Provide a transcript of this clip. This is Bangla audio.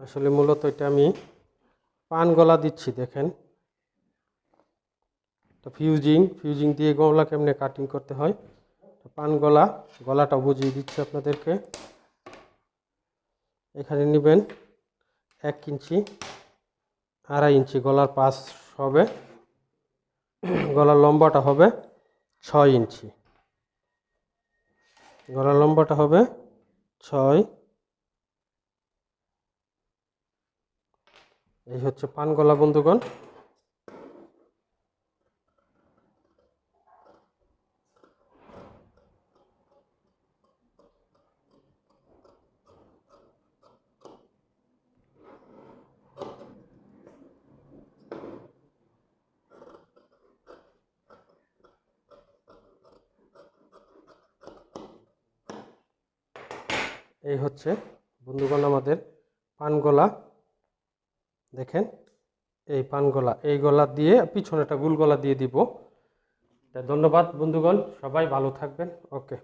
আসলে মূলত এটা আমি পান গলা দিচ্ছি, দেখেন। ফিউজিং ফিউজিং দিয়ে গলা কেমনে কাটিং করতে হয়? পান গলা, গলাটা বুঝিয়ে দিচ্ছি আপনাদেরকে। এখানে নেবেন এক ইঞ্চি, আড়াই ইঞ্চি গলার পাশ হবে। গলার লম্বাটা হবে ছয় ইঞ্চি। গলার লম্বাটা হবে ছয় এই হচ্ছে পান গলা বন্ধুগণ। এই হচ্ছে বন্ধুগণ আমাদের পান গলা। দেখেন, এই পান গলা, এই গলা দিয়ে পিছনেটা গুল গলা দিয়ে দিব। ধন্যবাদ বন্ধুগণ, সবাই ভালো থাকবেন। ওকে।